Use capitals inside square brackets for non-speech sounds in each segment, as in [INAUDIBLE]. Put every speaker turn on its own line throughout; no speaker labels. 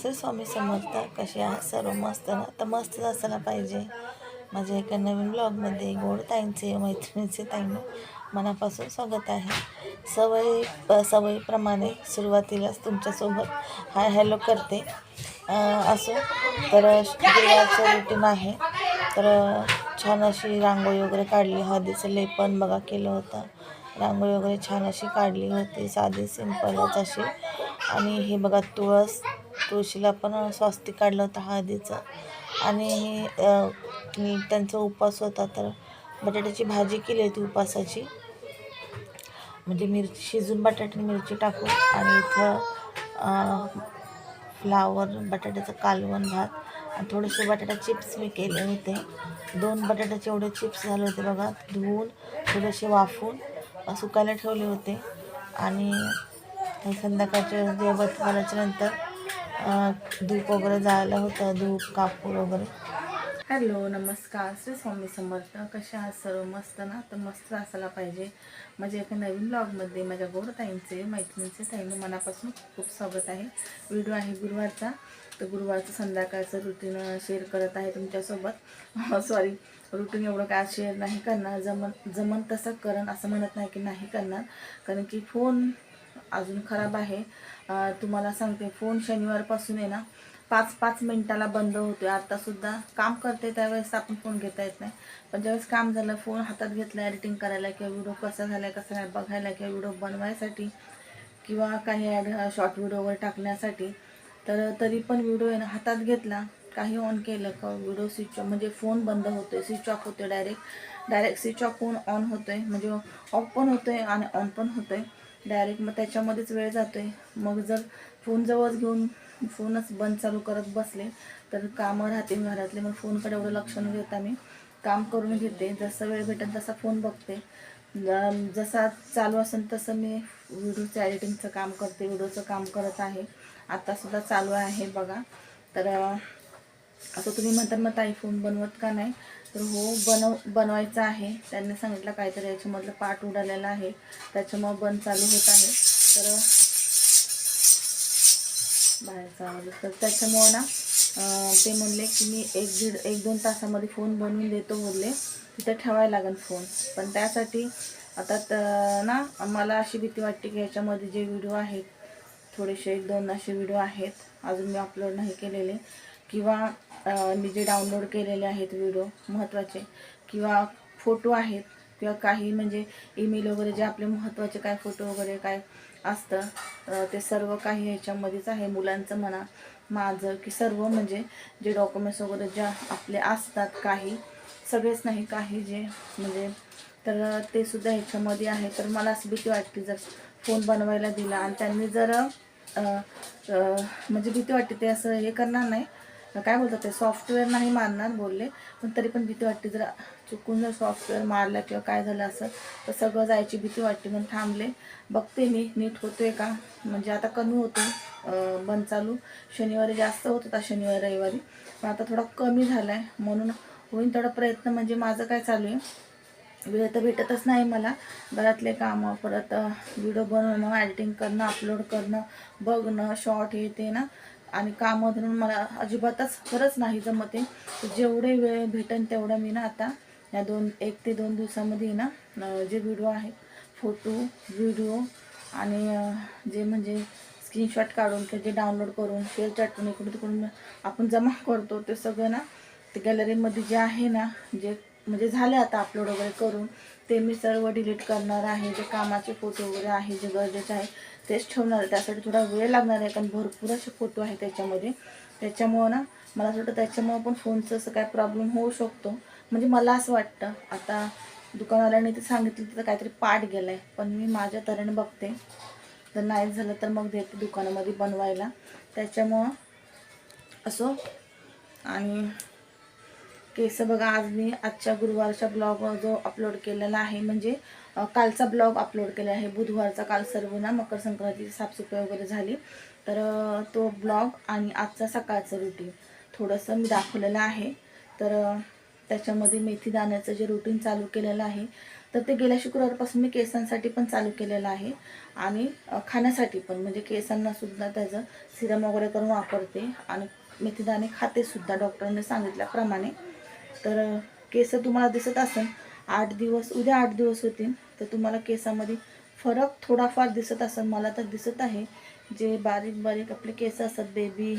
श्री स्वामी समर्थ कसे आहात सर्व मस्त ना तर मस्तच असायला पाहिजे. माझ्या एका नवीन ब्लॉगमध्ये गोड ताईंचे मैत्रिणीचे ताईंना मनापासून स्वागत आहे. सवयी प सवयीप्रमाणे सुरुवातीलाच तुमच्यासोबत हाय हॅलो करते. असो तर देवाचं रुटीन आहे. तर छान अशी रांगोळी वगैरे काढली. हळदीचं लेपन बघा केलं होतं. रांगोळी वगैरे छान अशी काढली होती. साधी सिंपलच अशी. आणि हे बघा तुळस तुळशीला पण स्वास्तिक काढलं होतं हळदीचं. आणि त्यांचा उपास होता तर बटाट्याची भाजी केली होती उपासाची. म्हणजे मिरची शिजून बटाटे मिरची टाकून आणि इथं फ्लावर बटाट्याचं कालवण भात आणि थोडेसे बटाटा चिप्स मी केले होते. दोन बटाट्याचे एवढे चिप्स झाले होते बघा. धुवून थोडेसे वाफून सुकायला ठेवले होते. आणि संध्याकाळच्या संध्याकाळचे जेवण झाल्याच्यानंतर धूप वगैरे जायला होतं धूप कापूर वगैरे. हॅलो नमस्कार. श्री स्वामी समर्थ. कशा आहात सर्व? मस्त ना? तर मस्त असायला पाहिजे. माझ्या एका नवीन ब्लॉगमध्ये माझ्या गोरताईंचे मैत्रिणीचे ताईंनी मनापासून खूप स्वागत आहे. व्हिडिओ आहे गुरुवारचा. तर गुरुवारचं संध्याकाळचं रुटीन शेअर करत आहे तुमच्यासोबत. सॉरी रुटीन एवढं काय शेअर नाही करणार. जमन जमन तसं करण असं म्हणत नाही की नाही करणार. कारण की फोन अजून खराब आहे. तुम्हाला सांगते फोन शनिवारपासून आहे ना पाच पाच मिनिटाला बंद होतो आहे आत्तासुद्धा काम करते त्यावेळेस आपण फोन घेता येत नाही. पण ज्यावेळेस काम झालं फोन हातात घेतला एडिटिंग करायला किंवा व्हिडिओ कसा झाला आहे कसा नाही बघायला किंवा व्हिडिओ बनवायसाठी किंवा काही ॲड शॉर्ट व्हिडिओवर टाकण्यासाठी तर तरी पण व्हिडिओ आहे ना हातात घेतला काही ऑन केलं का व्हिडिओ स्विच ऑफ म्हणजे फोन बंद होतो आहे स्विच ऑफ होतोय डायरेक्ट. डायरेक्ट स्विच ऑफ होऊन ऑन होतोय म्हणजे ऑफ पण होतोय आणि ऑन पण होतोय. डायरेक्ट मग त्याच्यामध्येच वेळ जातोय. मग जर फोन जवळच घेऊन फोनच बंद चालू करत बसले तर कामं राहते घरातले. मग फोनकडे एवढं लक्ष न घेता मी काम करून घेते. जसं वेळ भेटेल तसा फोन बघते. जसा चालू असेल तसं मी व्हिडिओचं एडिटिंगचं काम करते. व्हिडिओचं काम करत आहे. आत्तासुद्धा चालू आहे बघा. तर आता असं तुम्ही म्हणता मग ताई फोन बनवत का नाही? तर हो बनव बनवायचं आहे. त्यांनी सांगितलं काहीतरी याच्यामधलं पाठ उडालेला आहे. त्याच्यामुळं बंद चालू होत आहे. तर बाहेरचा आवाज तर त्याच्यामुळं ना ते म्हणले की मी एक दीड एक दोन तासामध्ये फोन बनवून देतो बोलले तिथं ठेवायला लागेल फोन पण त्यासाठी आता ना मला अशी भीती वाटते की याच्यामध्ये जे व्हिडिओ आहेत थोडेसे एक दोन असे व्हिडिओ आहेत. अजून मी अपलोड नाही केलेले. किंवा मी जे डाउनलोड केलेले आहेत व्हिडिओ महत्त्वाचे किंवा फोटो आहेत किंवा काही म्हणजे ईमेल वगैरे जे आपले महत्त्वाचे काय फोटो वगैरे काय असतं ते सर्व काही ह्याच्यामध्येच आहे. मुलांचं म्हणा माझं की सर्व म्हणजे जे डॉक्युमेंट्स वगैरे ज्या आपले असतात काही सगळेच नाही काही जे म्हणजे तर ते सुद्धा ह्याच्यामध्ये आहे. तर मला असं भीती वाटते जर फोन बनवायला दिला आणि त्यांनी जर म्हणजे भीती वाटते ते असं हे करणार नाही. काय बोलतात ते सॉफ्टवेअर नाही मारणार बोलले पण तरी पण भीती वाटते. जर चुकून जर सॉफ्टवेअर मारलं किंवा काय झालं असं तर सगळं जायची भीती वाटते. म्हणून थांबले. बघते मी नीट होतोय का? म्हणजे आता कमी होतो बंद चालू. शनिवारी जास्त होत होता शनिवारी रविवारी. पण आता थोडा कमी झाला आहे म्हणून होईन थोडा प्रयत्न. म्हणजे माझं काय चालू आहे? वेळ तर भेटतच नाही मला. घरातले कामं परत व्हिडिओ बनवणं एडिटिंग करणं अपलोड करणं बघणं शॉर्ट हे ते ना. आणि कामं धरून मला अजिबातच खरंच नाही जमते जेवढे वेळ भेटेन तेवढं मी ना आता या दोन एक ते दोन दिवसामध्ये ना जे व्हिडिओ आहेत फोटो व्हिडिओ आणि जे म्हणजे स्क्रीनशॉट काढून किंवा जे डाउनलोड करून शेअर चॅटून इकडून तिकडून आपण जमा करतो ते सगळं ना ते गॅलरीमध्ये जे आहे ना जे म्हणजे झाले आता अपलोड वगैरे करून. ते मी सर्व डिलीट करणार आहे. जे कामाचे फोटो वगैरे आहे जे गरजेचे आहे तेच ठेवणार. आहे त्यासाठी थोडा वेळ लागणार आहे कारण भरपूर असे फोटो आहे त्याच्यामध्ये. त्याच्यामुळं ना मला असं वाटतं त्याच्यामुळं पण फोनचं असं काय प्रॉब्लेम होऊ शकतो. म्हणजे मला असं वाटतं आता दुकानवाल्याने ते सांगितलं तिथं काहीतरी पाठ गेलं आहे पण मी माझ्या तऱ्हेने बघते. जर नाही झालं तर मग देते दुकानामध्ये बनवायला. त्याच्यामुळं असो. आणि केस बघा आज मी आजच्या गुरुवारच्या ब्लॉग जो अपलोड केलेला आहे म्हणजे कालचा ब्लॉग अपलोड केला आहे. बुधवारचा काल सर्व ना मकर संक्रांतीची साफसफाई वगैरे झाली. तर तो ब्लॉग आणि आजचा सकाळचं रुटीन थोडंसं मी दाखवलेलं आहे. तर त्याच्यामध्ये मेथी दाण्याचं जे रुटीन चालू केलेलं आहे तर ते गेल्या शुक्रवारपासून मी केसांसाठी पण चालू केलेलं आहे. आणि खाण्यासाठी पण म्हणजे केसांनासुद्धा त्याचं सिरम वगैरे करून वापरते. आणि मेथीदाणे खाते सुद्धा डॉक्टरांनी सांगितल्याप्रमाणे. तर केस तुम्हाला दिसत असेल आठ दिवस उद्या आठ दिवस होतील तर तुम्हाला केसामध्ये फरक थोडाफार दिसत असेल मला तर दिसत आहे. जे बारीक बारीक आपले केस असतात बेबी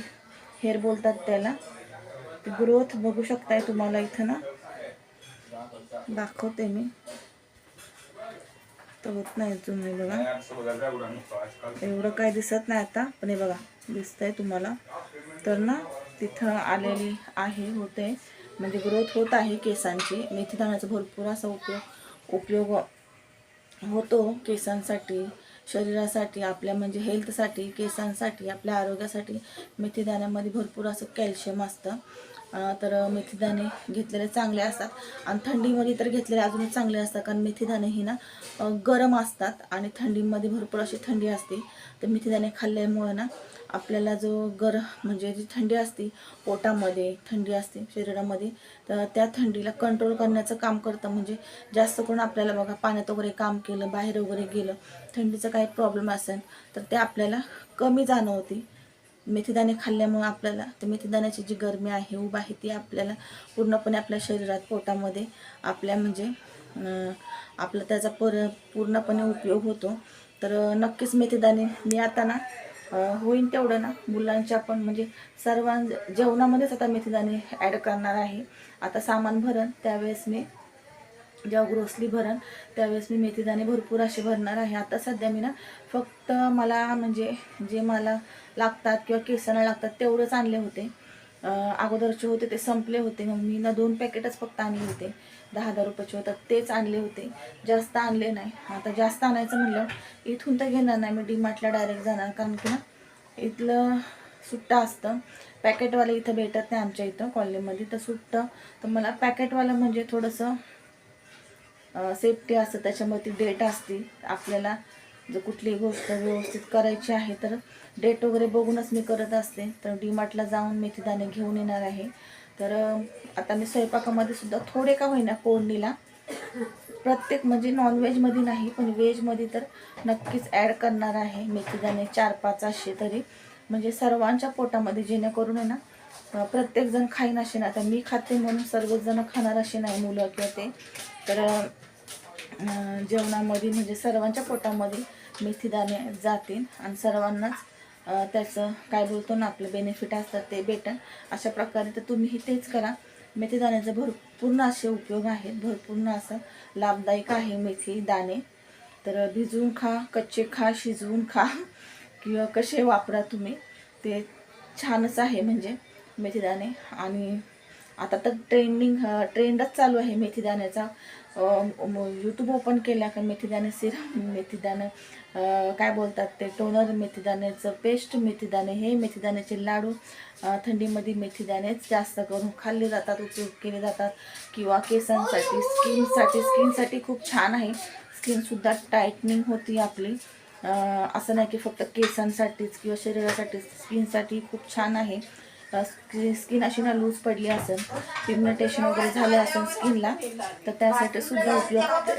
हेअर बोलतात त्याला ग्रोथ बघू शकताय तुम्हाला इथं ना. दाखवते मी. तर होत नाही तुम्ही बघा. एवढं काय दिसत नाही आता पण हे बघा दिसतंय तुम्हाला. तर ना तिथं आलेली आहे होते. म्हणजे ग्रोथ होत आहे केसांची. मेथीदाण्याचा भरपूर असा उपयोग उपयोग होतो केसांसाठी शरीरासाठी आपल्या म्हणजे हेल्थसाठी केसांसाठी आपल्या आरोग्यासाठी. मेथीदाण्यामध्ये भरपूर असं कॅल्शियम असतं. तर मेथीदाणे घेतलेले चांगले असतात. आणि थंडीमध्ये तर घेतलेले अजूनच चांगले असतात कारण मेथीदाणे हे ना गरम असतात आणि थंडीमध्ये भरपूर अशी थंडी असते. तर मेथीदाणे खाल्ल्यामुळे ना आपल्याला जो गर म्हणजे जी थंडी असते पोटामध्ये थंडी असते शरीरामध्ये तर त्या थंडीला कंट्रोल करण्याचं काम करतं. म्हणजे जास्त करून आपल्याला बघा पाण्यात वगैरे काम केलं बाहेर वगैरे गेलं थंडीचा काही प्रॉब्लेम असेल तर ते आपल्याला कमी जाणवते. मेथीदाणे खाल्ल्यामुळं आपल्याला तर मेथीदाण्याची जी गरमी आहे उभ आहे ती आपल्याला पूर्णपणे आपल्या शरीरात पोटामध्ये आपल्या म्हणजे आपला त्याचा पर पूर्णपणे उपयोग होतो. तर नक्कीच मेथीदाणे मी आता ना होईन तेवढं ना. मुलांच्या पण म्हणजे सर्वां जेवणामध्येच आता मेथीदाणे ॲड करणार आहे. आता सामान भरण त्यावेळेस मी जेव्हा ग्रोसली भरण त्यावेळेस मी मेथीदाणे भरपूर असे भरणार आहे. आता सध्या मी ना फक्त मला म्हणजे जे मला लागतात किंवा केसांना लागतात तेवढंच आणले होते. अगोदरचे होते ते संपले होते. मग मी ना दोन पॅकेटच फक्त आणले होते. दहा हजार रुपयाचे होतात तेच आणले होते. जास्त आणले नाही. आता जास्त आणायचं म्हणलं इथून तर घेणार नाही. मी डीमार्टला डायरेक्ट जाणार. कारण की ना इथलं सुट्टा असतं. पॅकेटवाले इथं भेटत नाही आमच्या इथं कॉलनीमध्ये तर सुट्टं तर मला पॅकेटवालं म्हणजे थोडंसं सेफ्टी असतं त्याच्यामध्ये ती डेट असते. आपल्याला जर कुठलीही गोष्ट व्यवस्थित करायची आहे तर डेट वगैरे बघूनच मी करत असते. तर डीमार्टला जाऊन मेथीदाणे घेऊन येणार आहे. तर आता मी स्वयंपाकामध्ये सुद्धा थोडे का होईना कोंडणीला प्रत्येक म्हणजे नॉनव्हेजमध्ये नाही पण व्हेजमध्ये तर नक्कीच ॲड करणार आहे मेथीदाणे चार पाच असे तरी. म्हणजे सर्वांच्या पोटामध्ये जेणेकरून आहे ना प्रत्येकजण खाईन असे ना आता मी खाते म्हणून सर्वजणं खाणार असे नाही मुलं किंवा ते. तर जेवणामध्ये म्हणजे सर्वांच्या पोटामध्ये मेथीदाणे जातील आणि सर्वांनाच त्याचं काय बोलतो ना आपलं बेनिफिट असतात ते भेटन. अशा प्रकारे तर तुम्हीही तेच करा. मेथीदाण्याचे भरपूर असे उपयोग आहेत. भरपूर असं लाभदायक आहे मेथी दाणे. तर भिजवून खा कच्चे खा शिजवून खा किंवा कसे वापरा तुम्ही ते छानच आहे म्हणजे मेथीदाणे आणि आता तर ट्रेंडिंग ट्रेंडच चालू आहे मेथीदाण्याचा यूट्यूब ओपन केला का मेथीदाणे सिरम मेथीदाणे काय बोलतात ते टोनर मेथीदाण्याचं पेस्ट मेथीदाणे हे मेथीदाण्याचे लाडू थंडीमध्ये मेथीदाणेच जास्त करून खाल्ले जातात उपयोग केले जातात. किंवा केसांसाठी स्किनसाठी स्किनसाठी खूप छान आहे. स्किनसुद्धा टायटनिंग होती आपली. असं नाही की फक्त केसांसाठीच किंवा शरीरासाठीच स्किनसाठी खूप छान आहे. स्किन अशी ना लूज पडली असेल पिग्मेंटेशन वगैरे झालं असेल स्किनला तर त्यासाठी सुद्धा उपयोग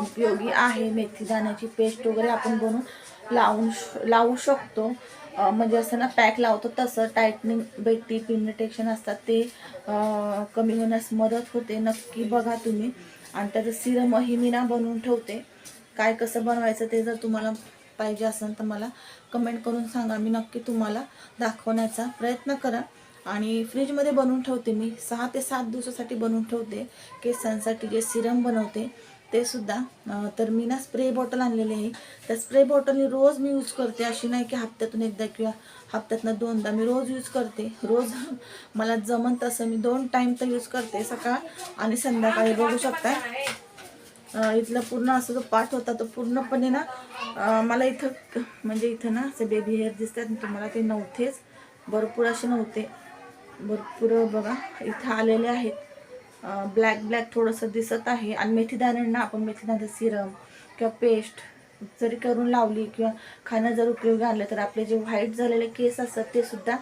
उपयोगी आहे मेथी दाण्याची पेस्ट वगैरे आपण बनवून लावून श- लावू शकतो. म्हणजे असं ना पॅक लावतो तसं. टायटनिंग भेटते पिग्मेंटेशन असतात ते कमी होण्यास मदत होते. नक्की बघा तुम्ही. आणि त्याचं सिरमही मी ना बनवून ठेवते. काय कसं बनवायचं ते जर तुम्हाला पाहिजे असेल तर मला कमेंट करून सांगा. मी नक्की तुम्हाला दाखवण्याचा प्रयत्न करा आणि फ्रीजमध्ये बनवून ठेवते मी. सहा ते सात दिवसासाठी बनवून ठेवते. केसांसाठी जे सिरम बनवते ते सुद्धा तर मी ना स्प्रे बॉटल आणलेली आहे. त्या स्प्रे बॉटलनी रोज मी यूज करते. अशी नाही की हप्त्यातून एकदा किंवा हप्त्यातनं दोनदा मी रोज यूज करते. रोज [LAUGHS] मला जमन तसं मी दोन टाईम तर यूज करते. सकाळ आणि संध्याकाळी बघू शकता इथलं पूर्ण असं जो पाठ होता तो पूर्णपणे ना मला इथं म्हणजे इथं ना असे बेबी हेअर दिसतात तुम्हाला ते नव्हतेच. भरपूर असे नव्हते. भरपूर बघा इथं आलेले आहेत. ब्लॅक ब्लॅक थोडंसं दिसत आहे. आणि मेथीदाण्यांना आपण मेथीदाण्याचं सिरम किंवा पेस्ट जरी करून लावली किंवा खाणं जर उपयोगी आणलं तर आपले जे व्हाईट झालेले केस असतात ते सुद्धा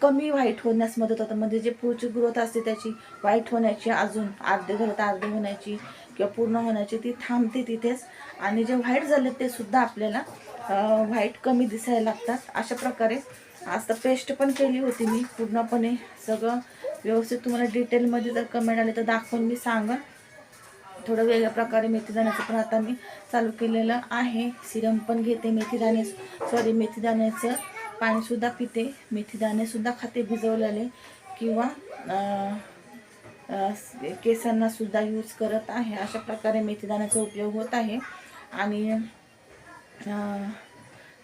कमी व्हाईट होण्यास मदत होतं म्हणजे जे पुढची ग्रोथ असते त्याची व्हाईट होण्याची अजून अर्धे झालं तर अर्धे होण्याची किंवा पूर्ण होण्याची ती थांबते तिथेच. आणि जे व्हाईट झाले ते सुद्धा आपल्याला व्हाईट कमी दिसायला लागतात. अशा प्रकारे आज तर पेस्ट पण केली होती मी पूर्णपणे. सगळं व्यवस्थित तुम्हाला डिटेलमध्ये जर कमेंट आले तर दाखवून मी सांगा थोडं वेगळ्या प्रकारे मेथीदाण्याचं पण आता मी चालू केलेलं आहे. सिरम पण घेते मेथीदाणे सॉरी मेथीदाण्याचं पाणीसुद्धा पिते. मेथीदाणेसुद्धा खाते भिजवलेले. किंवा केसांना सुद्धा यूज करत आहे. अशा प्रकारे मेथीदाण्याचा उपयोग होत आहे. आणि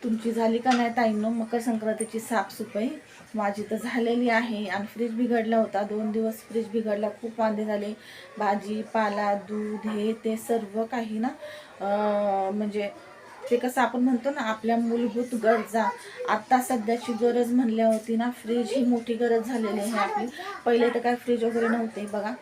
तुमची झाली का नाही ताईंनो? मकर संक्रांतीची साफसफाई माझी तर झालेली आहे. आणि फ्रीज बिघडला होता. दोन दिवस फ्रीज बिघडला. खूप वांदे झाले. भाजी पाला दूध हे ते सर्व काही ना म्हणजे ते कसं आपण म्हणतो ना आपल्या मूलभूत गरजा. आत्ता सध्याची गरज म्हणल्या होती ना फ्रीज ही मोठी गरज झालेली आहे आपली. पहिले तर काय फ्रीज वगैरे नव्हते बघा.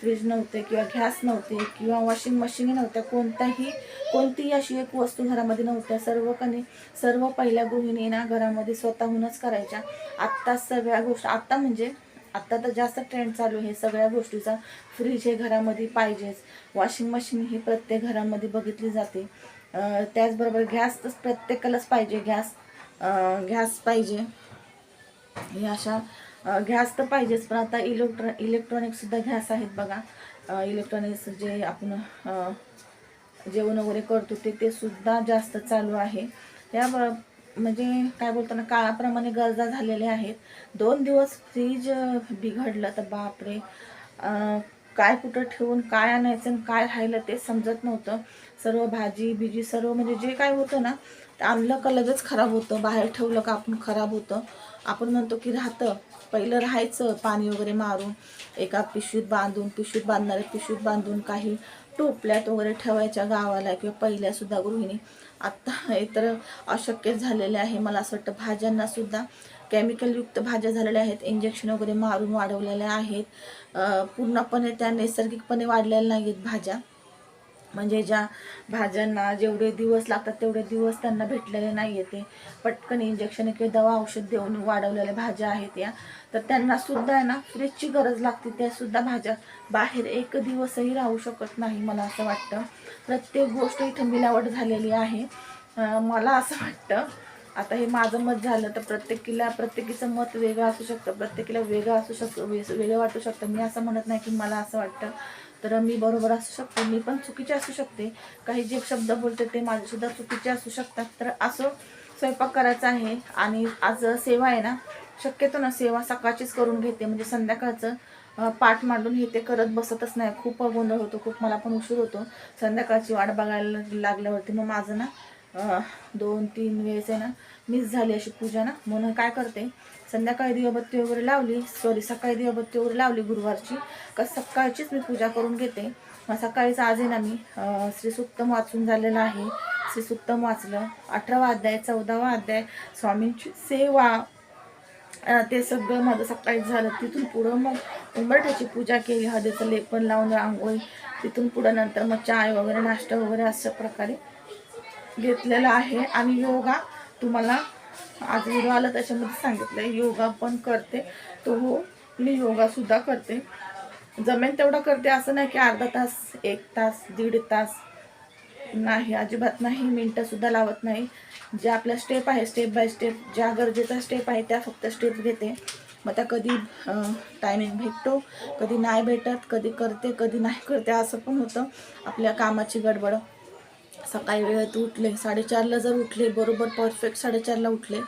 फ्रीज नव्हते किंवा गॅस नव्हते किंवा वॉशिंग मशीन नव्हत्या. कोणताही कोणतीही अशी एक वस्तू घरामध्ये नव्हत्या. सर्व कने सर्व पहिल्या गृहिणी ना घरामध्ये स्वतःहूनच करायच्या. आत्ता सगळ्या गोष्टी आत्ता म्हणजे आत्ता तर जास्त ट्रेंड चालू आहे. सगळ्या गोष्टीचा फ्रीज हे घरामध्ये पाहिजेच. वॉशिंग मशीन ही प्रत्येक घरामध्ये बघितली जाते. त्याचबरोबर गॅस तर प्रत्येकालाच पाहिजे गॅस गॅस पाहिजे. या अशा गॅस तर पाहिजेच पण आता इलेक्ट्रॉ इलेक्ट्रॉनिकसुद्धा गॅस आहेत बघा. इलेक्ट्रॉनिक्स जे आपण जेवण वगैरे करतो ते ते सुद्धा जास्त चालू आहे. या म्हणजे काय बोलतो ना काळाप्रमाणे गरजा झालेल्या आहेत. दोन दिवस फ्रीज बिघडलं तर बापरे. काय कुठं ठेवून काय आणायचं आणि काय राहिलं ते समजत नव्हतं. सर्व भाजी बिजी सर्व म्हणजे जे काय होतं ना ते आणलं का लगेच खराब होतं. बाहेर ठेवलं का आपण खराब होतं. आपण म्हणतो की राहतं. पहिलं राहायचं पाणी वगैरे मारून एका पिशवीत बांधून पिशवीत बांधणारे पिशवीत बांधून काही टोपल्यात वगैरे ठेवायच्या गावाला किंवा पहिल्यासुद्धा गृहिणी. आत्ता हे तर अशक्य झालेले आहे. मला असं वाटतं भाज्यांनासुद्धा केमिकलयुक्त भाज्या झालेल्या आहेत. इंजेक्शन वगैरे मारून वाढवलेल्या आहेत. पूर्णपणे त्या नैसर्गिकपणे वाढलेल्या नाहीत भाज्या. म्हणजे ज्या भाज्यांना जेवढे दिवस लागतात तेवढे दिवस त्यांना भेटलेले नाही ते. पटकन इंजेक्शन किंवा दवा औषध देऊन वाढवलेल्या भाज्या आहेत या. तर त्यांना सुद्धा आहे ना फ्रीजची गरज लागते. त्या सुद्धा भाज्या बाहेर एक दिवसही राहू शकत नाही मला असं वाटतं. प्रत्येक गोष्ट इथं मिलावट झालेली आहे. मला असं वाटतं. आता हे माझं मत झालं तर प्रत्येकीला प्रत्येकीचं मत वेगळं असू शकतं. प्रत्येकीला वेगळं असू शकतं वे- वेगळं वाटू शकतं. मी असं म्हणत नाही की मला असं वाटतं. तर मी बरोबर असू शकते. मी पण चुकीचे असू शकते. काही जे शब्द बोलते ते माझेसुद्धा चुकीचे असू शकतात. तर असं स्वयंपाक करायचा आहे. आणि आज सेवा आहे ना शक्यतो ना सेवा सकाळचीच करून घेते. म्हणजे संध्याकाळचं पाठ मांडून हे ते करत बसतच नाही. खूप गोंधळ होतो. खूप मला पण उशीर होतो. संध्याकाळची वाट बघायला लागल्यावरती मग माझं ना दोन तीन वेळेस आहे ना मिस झाली अशी पूजा ना. म्हणून काय करते संध्याकाळी दिवबत्ती वगैरे लावली सॉरी सकाळी दिवबत्ती वगैरे लावली गुरुवारची. का सकाळचीच मी पूजा करून घेते. मग सकाळीच आज आहे ना मी श्री सुक्तम वाचून झालेलं आहे. श्री सुक्तम वाचलं. अठरावा अध्याय चौदावा अध्याय स्वामींची सेवा. ते सगळं माझं सकाळीच झालं. तिथून पुढं मग उंबरठ्याची पूजा केली. हळदीचं लेपन लावून रांगोळी. तिथून पुढं नंतर मग चाय वगैरे नाश्ता वगैरे अशा प्रकारे घेतलेला आहे आणि योगा तुम्हाला आज व्हिडिओ आला त्याच्यामध्ये सांगितलं योगा पण करते. तो हो मी योगासुद्धा करते. जमेल तेवढं करते. असं नाही की अर्धा तास एक तास दीड तास नाही. अजिबात नाही. मिनटंसुद्धा लावत नाही. ज्या आपल्या स्टेप आहे स्टेप बाय स्टेप ज्या गरजेचा स्टेप आहे त्या फक्त स्टेप घेते. मग त्या कधी टायमिंग भेटतो कधी नाही भेटत कधी करते कधी नाही करते असं पण होतं. आपल्या कामाची गडबड. सकाळी वेळेत उठले साडेचारला जर उठले बरोबर परफेक्ट साडेचारला उठले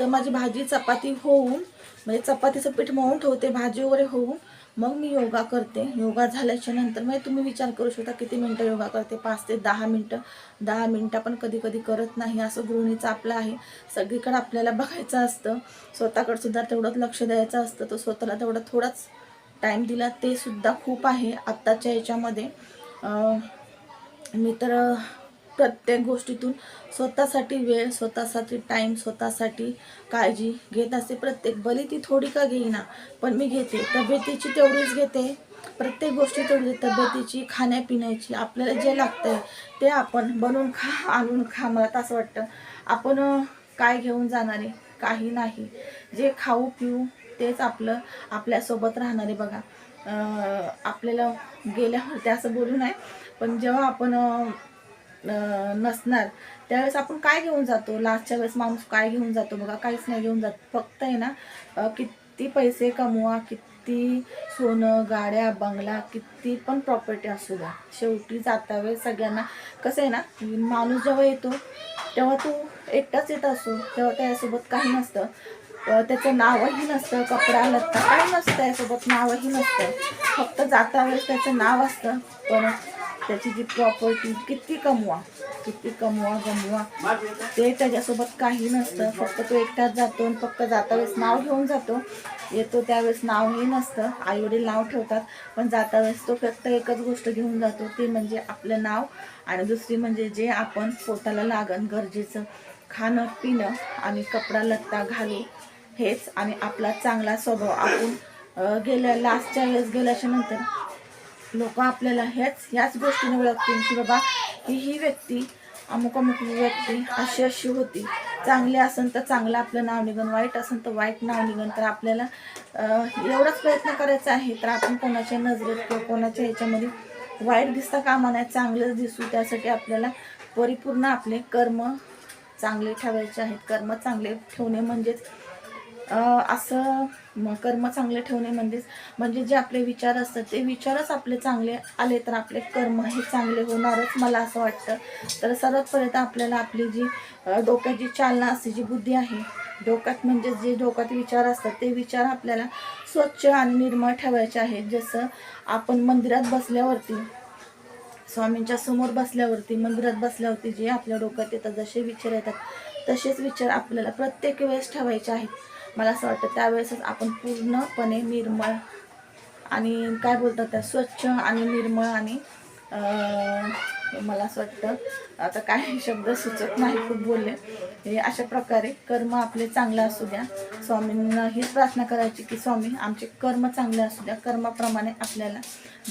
तर माझी भाजी चपाती होऊन म्हणजे चपातीचं पीठ मळून ठेवते भाजी वगैरे होऊन मग मी योगा करते. योगा झाल्याच्यानंतर म्हणजे तुम्ही विचार करू शकता किती मिनटं योगा करते पाच ते दहा मिनटं. दहा मिनटं पण कधी कधी करत नाही असं गृहिणीचं आपलं आहे. सगळीकडे आपल्याला बघायचं असतं. स्वतःकडे सुद्धा तेवढंच लक्ष द्यायचं असतं. तर स्वतःला तेवढा थोडाच टाईम दिला ते सुद्धा खूप आहे आत्ताच्या याच्यामध्ये. मी तर प्रत्येक गोष्टीतून स्वतःसाठी वेळ स्वतःसाठी टाईम स्वतःसाठी काळजी घेत असते. प्रत्येक भले ती थोडी का घेईना पण मी घेते. तब्येतीची तेवढीच घेते. प्रत्येक गोष्टी तेवढी. तब्येतीची खाण्यापिण्याची आपल्याला जे लागतंय ते आपण बनवून खा आणून खा. मला तर असं वाटतं. आपण काय घेऊन जाणार आहे? काही नाही. जे खाऊ पिऊ तेच आपलं आपल्यासोबत राहणारे बघा. आपल्याला गेल्यावर ते असं बोलू नाही पण जेव्हा आपण नसणार. त्यावेळेस आपण काय घेऊन जातो? लास्टच्या वेळेस माणूस काय घेऊन जातो बघा? काहीच नाही घेऊन जात. फक्त आहे ना किती पैसे कमवा किती सोनं गाड्या बंगला किती पण प्रॉपर्टी असू द्या. शेवटी जाता वेळेस सगळ्यांना कसं आहे ना माणूस जेव्हा येतो तेव्हा तो एकटाच येत असतो. तेव्हा त्याच्यासोबत काही नसतं. त्याचं नावही नसतं कपडा लत्ता काही नसतं त्याच्यासोबत नावही नसतं. फक्त जाता वेळेस त्याचं नाव असतं. पण त्याची जी प्रॉपर्टी किती कमवा किती कमवा गमवा ते त्याच्यासोबत काही नसतं. फक्त तो एकटाच जातो आणि फक्त जाता वेळेस नाव घेऊन जातो. येतो त्यावेळेस नावही नसतं. आईवडील नाव ठेवतात पण जाता वेळेस तो फक्त एकच गोष्ट घेऊन जातो. ती म्हणजे आपलं नाव आणि दुसरी म्हणजे जे आपण पोटाला लागण गरजेचं खाणं पिणं आणि कपडा लत्ता घालू हेच आणि आपला चांगला स्वभाव. आपण गेल्या लास्टच्या वेळेस गेल्याच्यानंतर लोक आपल्याला ह्याच ह्याच गोष्टीने ओळखतील की बाबा ही ही व्यक्ती अमुक अमुक व्यक्ती अशी अशी होती. चांगली असेल तर चांगलं आपलं नाव निघन वाईट असेल तर वाईट नाव निघन. तर आपल्याला एवढाच प्रयत्न करायचा आहे. तर आपण कोणाच्या नजरेत किंवा कोणाच्या ह्याच्यामध्ये वाईट दिसता कामा नाही चांगलंच दिसू. त्यासाठी आपल्याला परिपूर्ण आपले कर्म चांगले ठेवायचे आहेत. कर्म चांगले ठेवणे म्हणजेच असं कर्म चांगले ठेवणे म्हणजेच म्हणजे जे आपले विचार असतात ते विचारच आपले चांगले आले तर आपले कर्म हे चांगले होणारच मला असं वाटतं. तर सर्वातपर्यंत आपल्याला आपली जी डोक्याची चालना असते जी बुद्धी आहे डोक्यात म्हणजे जे डोक्यात विचार असतात ते विचार आपल्याला स्वच्छ आणि निर्मळ ठेवायचे आहेत. जसं आपण मंदिरात बसल्यावरती स्वामींच्या समोर बसल्यावरती मंदिरात बसल्यावरती जे आपल्या डोक्यात येतात जसे विचार येतात तसेच विचार आपल्याला प्रत्येक वेळेस ठेवायचे आहेत. मला असं वाटतं त्यावेळेसच आपण पूर्णपणे निर्मळ आणि काय बोलतात त्या स्वच्छ आणि निर्मळ आणि मला असं वाटतं आता काही [LAUGHS] शब्द सुचत नाही खूप बोलले. हे अशा प्रकारे कर्म आपले चांगलं असू द्या. स्वामींना हीच प्रार्थना करायची की स्वामी आमचे कर्म चांगले असू द्या. कर्माप्रमाणे आपल्याला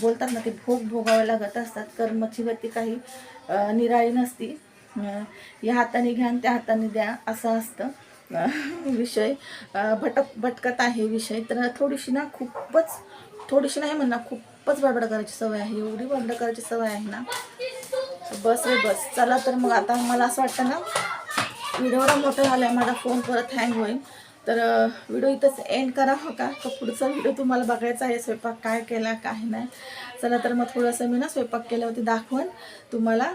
बोलतात ना ते भोग भोगावे लागत असतात. कर्माची गती काही निराळी नसती. या हाताने घ्या त्या हाताने द्या असं असतं. विषय भटक भटकत आहे विषय. तर थोडीशी ना खूपच थोडीशी नाही म्हणणार खूपच बडबड करायची सवय आहे. एवढी बडबड करायची सवय आहे ना. बस रे बस. चला तर मग आता मला असं वाटतं ना व्हिडिओ मोठं झाला आहे माझा फोन परत हँग होईल. तर व्हिडिओ इथंच एंड करा हो का? तर पुढचा व्हिडिओ तुम्हाला बघायचा आहे स्वयंपाक काय केला काय नाही. चला तर मग थोडंसं मी ना स्वयंपाक केल्यावरती दाखवून तुम्हाला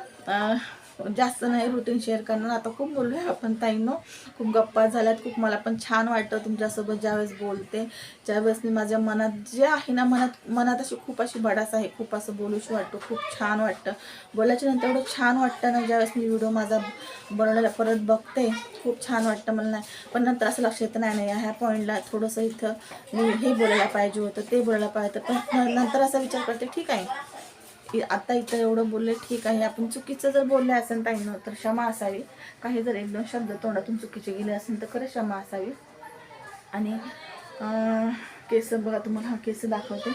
जास्त नाही रुटीन शेअर करणार. आता खूप बोललो आहे आपण ताईंनो. खूप गप्पा झाल्यात. खूप मला पण छान वाटतं तुमच्यासोबत ज्यावेळेस बोलते. ज्यावेळेस मी माझ्या मनात जे आहे ना मनात मनात अशी खूप अशी भडास आहे. खूप असं बोलूशी वाटतं. खूप छान वाटतं. बोलायच्या नंतर एवढं छान वाटतं ना ज्यावेळेस मी व्हिडिओ माझा बनवलेला परत बघते. खूप छान वाटतं मला. नाही पण नंतर असं लक्ष येतं नाही नाही ह्या पॉईंटला थोडंसं इथं मी हे बोलायला पाहिजे होतं ते बोलायला पाहिजे होतं. पण नंतर असा विचार करते ठीक आहे. आता इथं एवढं बोलले ठीक आहे. आपण चुकीचं जर बोलले असेल ताईनं तर क्षमा असावी. काही जर एक दोन शब्द तोंडातून चुकीचे गेले असेल तर खरं क्षमा असावी. आणि केस बघा तुम्हाला हा केस दाखवते.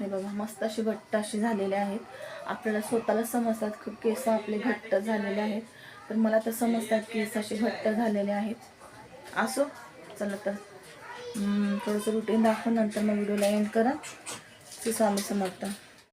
हे बघा मस्त अशी घट्ट अशी झालेले आहेत. आपल्याला स्वतःला समजतात खूप केस आपले घट्ट झालेले आहेत. तर मला तर समजतात केस असे घट्ट झालेले आहेत. असो चला तर. थोडंसं रुटीन दाखवून नंतर मग व्हिडिओला एंड करा. श्री स्वामी समर्थ.